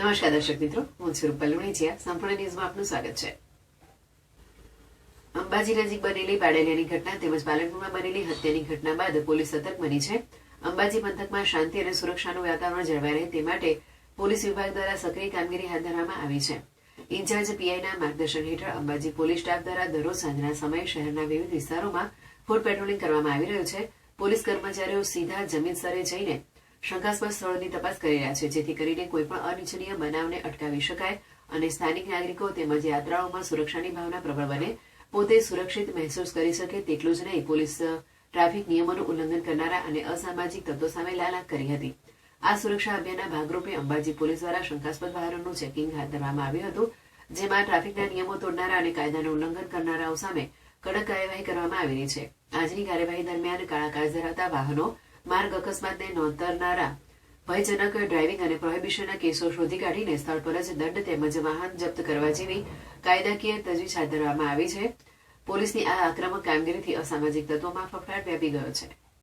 નમસ્કાર દર્શક મિત્રો, હું છું રૂપલ લુણીચિયા સંપૂર્ણ ન્યૂઝમાં આપનું સ્વાગત છે. અંબાજી નજીક બનેલી બાડેલિયાની ઘટના તેમજ પાલનપુરમાં બનેલી હત્યાની ઘટના બાદ પોલીસ સતર્ક બની છે. અંબાજી પંથકમાં શાંતિ અને સુરક્ષાનું વાતાવરણ જળવાઈ રહે તે માટે પોલીસ વિભાગ દ્વારા સક્રિય કામગીરી હાથ ધરવામાં આવી છે. ઇન્ચાર્જ પીઆઈના માર્ગદર્શન હેઠળ અંબાજી પોલીસ સ્ટાફ દ્વારા દરરોજ સાંજના સમયે શહેરના વિવિધ વિસ્તારોમાં ફૂડ પેટ્રોલિંગ કરવામાં આવી રહ્યું છે. પોલીસ કર્મચારીઓ સીધા જમીન સ્તરે જઈને શંકાસ્પદ સ્થળોની તપાસ કરી રહ્યા છે, જેથી કરીને કોઈપણ અનિચ્છનીય બનાવને અટકાવી શકાય અને સ્થાનિક નાગરિકો તેમજ યાત્રાઓમાં સુરક્ષાની ભાવના પ્રબળ બને. પોતે સુરક્ષિત મહેસૂસ કરી શકે તેટલું જ નહીં. પોલીસ ટ્રાફિક નિયમોનું ઉલ્લંઘન કરનારા અને અસામાજિક તત્વો સામે લાલાક કરી હતી. આ સુરક્ષા અભિયાનના ભાગરૂપે અંબાજી પોલીસ દ્વારા શંકાસ્પદ વાહનોનું ચેકિંગ હાથ ધરવામાં આવ્યું હતું, જેમાં ટ્રાફિકના નિયમો તોડનારા અને કાયદાનું ઉલ્લંઘન કરનારાઓ સામે કડક કાર્યવાહી કરવામાં આવી રહી છે. આજની કાર્યવાહી દરમિયાન કાળા કાચ ધરાવતા વાહનો માર્ગ અકસ્માતને નોંધનારા ભયજનક ડ્રાઇવિંગ અને પ્રોહિબિશનના કેસો શોધી કાઢીને સ્થળ પર જ દંડ તેમજ વાહન જપ્ત કરવા જેવી કાયદાકીય તજવીજ હાથ ધરવામાં આવી છે. પોલીસની આ આક્રમક કામગીરીથી અસામાજિક તત્વોમાં ફફડાટ વ્યાપી ગયો છે.